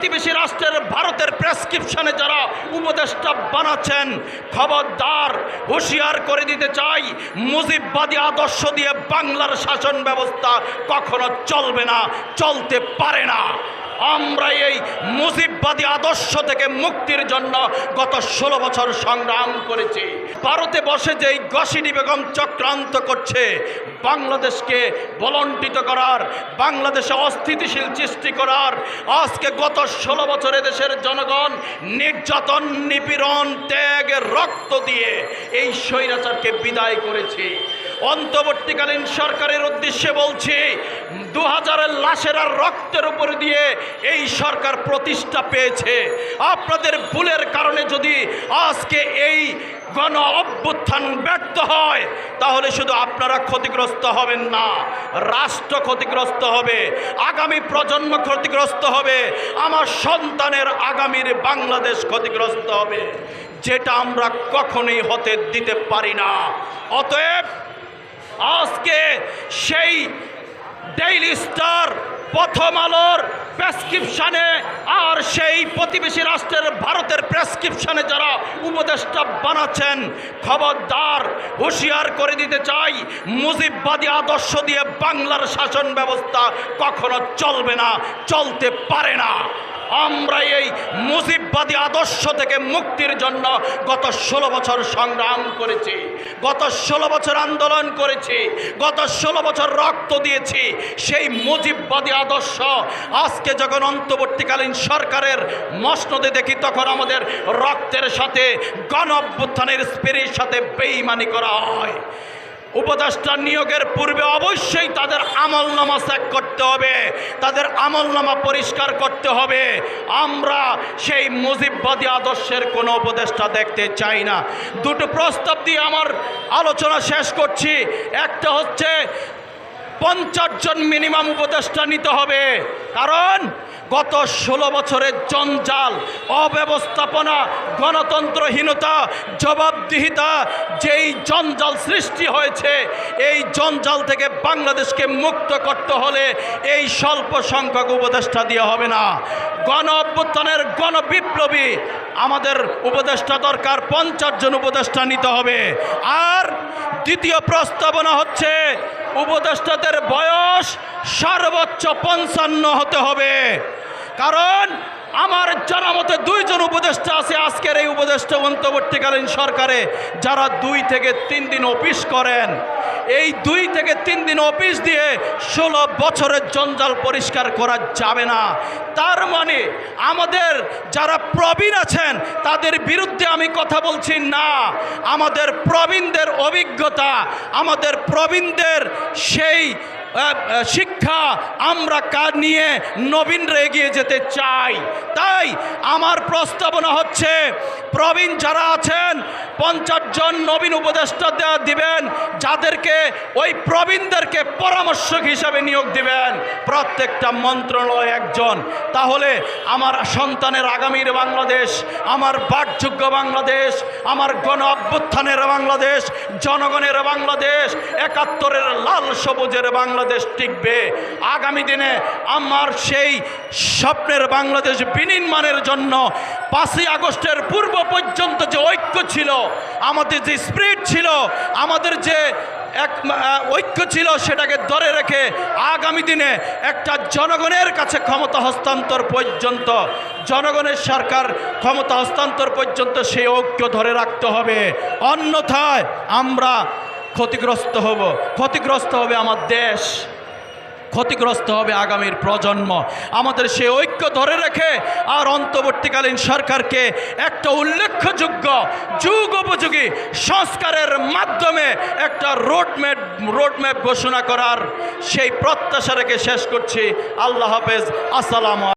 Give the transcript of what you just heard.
প্রতিবেশী রাষ্ট্রের, ভারতের প্রেসক্রিপশনে যারা উপদেষ্টা বানাচ্ছেন, খবরদার, হুঁশিয়ার করে দিতে চাই, মুজিববাদী আদর্শ দিয়ে বাংলার শাসন ব্যবস্থা কখনো চলবে না, চলতে পারে না। আমরা এই মুজিববাদী আদর্শ থেকে মুক্তির জন্য গত ষোলো বছর সংগ্রাম করেছি। ভারতে বসে যেই গসিনী বেগম চক্রান্ত করছে, বাংলাদেশকে বলন্টিত করার, বাংলাদেশে অস্থিতিশীল সৃষ্টি করার, আজকে গত ষোলো বছরে দেশের জনগণ নির্যাতন, নিপীড়ন, ত্যাগ, রক্ত দিয়ে এই স্বৈরাচারকে বিদায় করেছে। অন্তর্বর্তীকালীন সরকারের উদ্দেশ্যে বলছি দু হাজারের লাশের আর রক্তের উপর দিয়ে এই সরকার প্রতিষ্ঠা পেয়েছে। আপনাদের ভুলের কারণে যদি আজকে এই গণ অভ্যুত্থান ব্যর্থ হয়, তাহলে শুধু আপনারা ক্ষতিগ্রস্ত হবেন না, রাষ্ট্র ক্ষতিগ্রস্ত হবে, আগামী প্রজন্ম ক্ষতিগ্রস্ত হবে, আমার সন্তানের আগামীর বাংলাদেশ ক্ষতিগ্রস্ত হবে। যেটা আমরা কখনোই হতে দিতে পারি না। অতএব আজকে সেই ডেইলি স্টার প্রথম আলোর প্রেসক্রিপশানে আর সেই প্রতিবেশী রাষ্ট্রের ভারতের প্রেসক্রিপশানে যারা উপদেষ্টা বানাচ্ছেন, খবরদার, হুঁশিয়ার করে দিতে চাই, মুজিববাদী আদর্শ দিয়ে বাংলার শাসন ব্যবস্থা কখনো চলবে না, চলতে পারে না। আমরা এই মুজিববাদী আদর্শ থেকে মুক্তির জন্য গত ষোলো বছর সংগ্রাম করেছি, গত ষোলো বছর আন্দোলন করেছি, গত ষোলো বছর রক্ত দিয়েছি। সেই মুজিববাদী আদর্শ আজকে যখন অন্তর্বর্তীকালীন সরকারের মসনদে দেখি, তখন আমাদের রক্তের সাথে গণ অভ্যুত্থানের স্পিরির সাথে বেইমানি করা হয়। উপদেষ্টা নিয়োগের পূর্বে অবশ্যই তাদের আমলনামা চেক করতে হবে। তাদের আমলনামা পরিষ্কার করতে হবে। আমরা সেই মুজিববাদী আদর্শের কোনো উপদেষ্টা দেখতে চাই না। দুটো প্রস্তাব দিয়ে আমার আলোচনা শেষ করছি। একটা হচ্ছে পঞ্চাশ জন মিনিমাম উপদেষ্টা নিতে হবে। কারণ গত ষোলো বছরের জঞ্জাল, অব্যবস্থাপনা, গণতন্ত্রহীনতা জবাবদিহিতা যেই জঞ্জাল সৃষ্টি হয়েছে, এই জঞ্জাল থেকে বাংলাদেশকে মুক্ত করতে হলে এই স্বল্প সংখ্যক উপদেষ্টা দিয়ে হবে না। গণ অভ্যুত্থানের গণবিপ্লবী আমাদের উপদেষ্টা দরকার, পঞ্চাশ জন উপদেষ্টা নিতে হবে। আর দ্বিতীয় প্রস্তাবনা হচ্ছে, উপদেষ্টাদের বয়স সর্বোচ্চ পঞ্চান্ন হতে হবে। কারণ আমার জানা মতে দুইজন উপদেষ্টা আছে, আজকের এই উপদেষ্টা অন্তর্বর্তীকালীন সরকারে, যারা দুই থেকে তিন দিন অফিস করেন। এই দুই থেকে তিন দিন অফিস দিয়ে ষোলো বছরের জঞ্জাল পরিষ্কার করা যাবে না। তার মানে আমাদের যারা প্রবীণ আছেন, তাদের বিরুদ্ধে আমি কথা বলছি না। আমাদের প্রবীণদের অভিজ্ঞতা, আমাদের প্রবীণদের সেই শিক্ষা আমরা কার নিয়ে নবীনরা এগিয়ে যেতে চাই? তাই আমার প্রস্তাবনা হচ্ছে, প্রবীণ যারা আছেন, পঞ্চাশ জন নবীন উপদেষ্টা দেওয়া দিবেন যাদেরকে, ওই প্রবীণদেরকে পরামর্শক হিসাবে নিয়োগ দিবেন, প্রত্যেকটা মন্ত্রণালয় একজন। তাহলে আমার সন্তানের আগামীর বাংলাদেশ, আমার বাকযোগ্য বাংলাদেশ, আমার গণ অভ্যুত্থানের বাংলাদেশ, জনগণের বাংলাদেশ, একাত্তরের লাল সবুজের বাংলাদেশ টিকবে। আগামী দিনে আমার সেই স্বপ্নের বাংলাদেশ বিনির্মাণের জন্য পাঁচই আগস্টের পূর্ব পর্যন্ত যে ঐক্য ছিল, আমাদের যে স্প্রিট ছিল, আমাদের যে এক ঐক্য ছিল, সেটাকে ধরে রেখে আগামী দিনে একটা জনগণের কাছে ক্ষমতা হস্তান্তর পর্যন্ত, জনগণের সরকার ক্ষমতা হস্তান্তর পর্যন্ত সেই ঐক্য ধরে রাখতে হবে। অন্যথায় আমরা ক্ষতিগ্রস্ত হব, ক্ষতিগ্রস্ত হবে আমার দেশ। ক্ষতিগ্রস্ত হবে আগামীর প্রজন্ম। আমাদের সে ঐক্য ধরে রেখে আর অন্তর্বর্তীকালীন সরকারকে একটা উল্লেখযোগ্য যুগ উপযোগী সংস্কারের মাধ্যমে একটা রোডম্যাপ রোডম্যাপ ঘোষণা করার সেই প্রত্যাশা রেখে শেষ করছি। আল্লাহ হাফেজ। আসসালাম